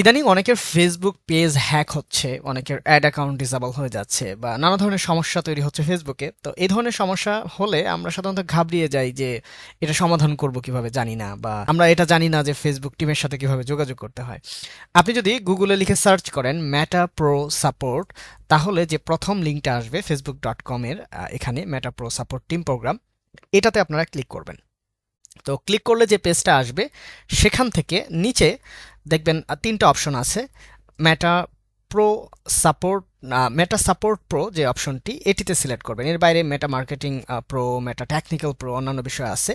ইদানিং অনেকের Facebook page hack হচ্ছে, অনেকের অ্যাড অ্যাকাউন্ট ডিসেবল হয়ে যাচ্ছে, বা নানা ধরনের সমস্যা তৈরি হচ্ছে ফেসবুকে তো এই ধরনের সমস্যা হলে আমরা সাধারণত ঘাবড়িয়ে যাই যে এটা সমাধান করব কীভাবে জানি না, বা আমরা এটা জানি না যে ফেসবুক টিমের সাথে কীভাবে যোগাযোগ করতে হয়। আপনি যদি গুগলে লিখে সার্চ করেন ম্যাটা প্রো সাপোর্ট তাহলে যে প্রথম লিঙ্কটা আসবে ফেসবুক ডট কমের এখানে Meta pro support team program এটাতে আপনারা ক্লিক করবেন। তো ক্লিক করলে যে পেজটা আসবে, সেখান থেকে নিচে দেখবেন তিনটা অপশন আছে। Meta pro support Meta support pro যে অপশনটি এটিতে সিলেক্ট করবেন। এর বাইরে Meta marketing pro Meta technical pro অন্যান্য বিষয় আছে।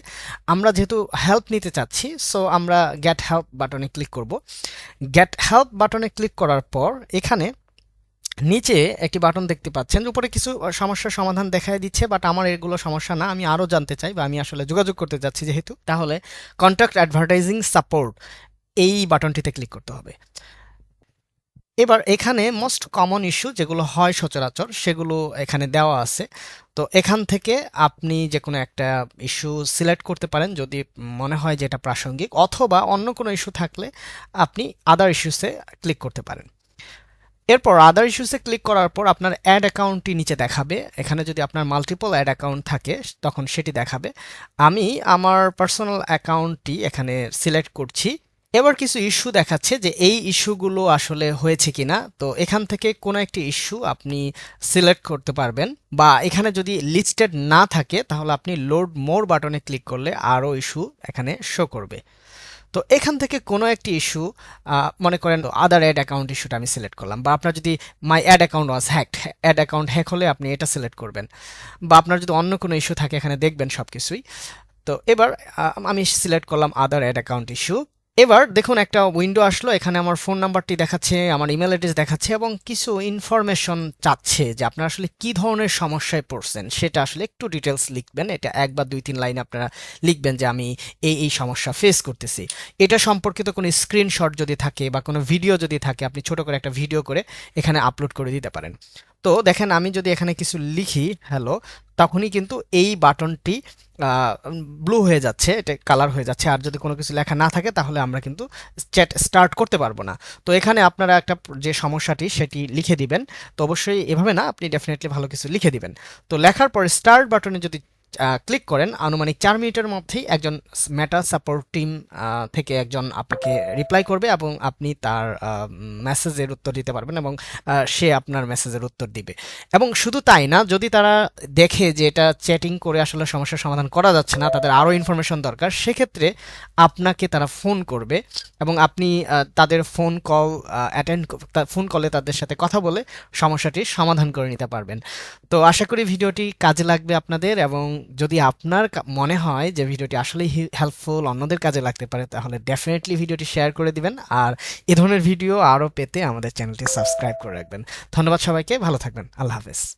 আমরা যেহেতু হেল্প নিতে চাচ্ছি সো আমরা গেট হেল্প বাটনে ক্লিক করব। গেট হেল্প বাটনে ক্লিক করার পর, এখানে নিচে একটি বাটন দেখতে পাচ্ছেন। উপরে কিছু সমস্যার সমাধান দেখাই দিচ্ছে বাট আমার এগুলো সমস্যা না। আমি আরও জানতে চাই বা আমি আসলে যোগাযোগ করতে চাচ্ছি যেহেতু। তাহলে কন্ট্যাক্ট অ্যাডভার্টাইজিং সাপোর্ট এই বাটনটিতে ক্লিক করতে হবে। এবার এখানে মোস্ট কমন ইস্যু যেগুলো হয় সচরাচর, সেগুলো এখানে দেওয়া আছে। তো এখান থেকে আপনি যে কোনো একটা ইস্যু সিলেক্ট করতে পারেন, যদি মনে হয় যে এটা প্রাসঙ্গিক, অথবা অন্য কোনো ইস্যু থাকলে আপনি আদার ইস্যুসে ক্লিক করতে পারেন। এরপর আদার ইস্যুসে ক্লিক করার পর আপনার অ্যাড অ্যাকাউন্টটি নিচে দেখাবে। এখানে যদি আপনার মাল্টিপল অ্যাড অ্যাকাউন্ট থাকে, তখন সেটি দেখাবে। আমি আমার পার্সোনাল অ্যাকাউন্টটি এখানে সিলেক্ট করছি। এবার কিছু ইস্যু দেখাচ্ছে যে এই ইস্যুগুলো আসলে হয়েছে কিনা। তো এখান থেকে কোনো একটি ইস্যু আপনি সিলেক্ট করতে পারবেন বা এখানে যদি লিস্টেড না থাকে তাহলে আপনি লোড মোর বাটনে ক্লিক করলে আরও ইস্যু এখানে শো করবে। তো এখান থেকে কোনো একটি ইস্যু মনে করেন আদার অ্যাড অ্যাকাউন্ট ইস্যুটা আমি সিলেক্ট করলাম বা আপনার যদি my ad account was hacked ad account hack হলে আপনি এটা সিলেক্ট করবেন বা আপনার যদি অন্য কোনো ইস্যু থাকে এখানে দেখবেন সব কিছুই তো এবার আমি সিলেক্ট করলাম আদার অ্যাড অ্যাকাউন্ট ইস্যু এবার দেখুন, একটা উইন্ডো আসলো, এখানে আমার ফোন নাম্বারটি দেখাচ্ছে, আমার ইমেল অ্যাড্রেস দেখাচ্ছে এবং কিছু ইনফরমেশন চাচ্ছে যে আপনারা আসলে কি ধরনের সমস্যায় পড়ছেন। সেটা আসলে একটু ডিটেলস লিখবেন, এটা এক বা দুই তিন লাইন আপনারা লিখবেন যে আমি এই এই সমস্যা ফেস করতেছি। এটা সম্পর্কিত কোনো স্ক্রিনশট যদি থাকে বা কোনো ভিডিও যদি থাকে, আপনি ছোট করে একটা ভিডিও করে এখানে আপলোড করে দিতে পারেন। তো দেখেন, আমি যদি এখানে কিছু লিখি হ্যালো তখনই কিন্তু এই বাটনটি ব্লু হয়ে যাচ্ছে, এটা কালার হয়ে যাচ্ছে। আর যদি কোনো কিছু লেখা না থাকে, তাহলে আমরা কিন্তু চ্যাট স্টার্ট করতে পারব না। তো এখানে আপনারা একটা যে সমস্যাটি, সেটি লিখে দিবেন। তো অবশ্যই এভাবে না, আপনি ডেফিনেটলি ভালো কিছু লিখে দিবেন। তো লেখার পরে স্টার্ট বাটনে যদি ক্লিক করেন। আনুমানিক চার মিনিটের মধ্যেই একজন মেটা সাপোর্ট টিম থেকে একজন আপনাকে রিপ্লাই করবে এবং আপনি তার মেসেজের উত্তর দিতে পারবেন এবং সে আপনার মেসেজের উত্তর দিবে। এবং শুধু তাই না, যদি তারা দেখে যে এটা চ্যাটিং করে আসলে সমস্যার সমাধান করা যাচ্ছে না, তাদের আরও ইনফরমেশন দরকার, সেক্ষেত্রে আপনাকে তারা ফোন করবে এবং আপনি তাদের ফোন কল অ্যাটেন্ড ফোন কলে তাদের সাথে কথা বলে সমস্যাটির সমাধান করে নিতে পারবেন। তো আশা করি ভিডিওটি কাজে লাগবে আপনাদের এবং যদি আপনার মনে হয় যে ভিডিওটি আসলেই হেল্পফুল অন্যদের কাজে লাগতে পারে, তাহলে ডেফিনেটলি ভিডিওটি শেয়ার করে দিবেন। আর এ ধরনের ভিডিও আরও পেতে আমাদের চ্যানেলটি সাবস্ক্রাইব করে রাখবেন। ধন্যবাদ সবাইকে, ভালো থাকবেন। আল্লাহ হাফেজ।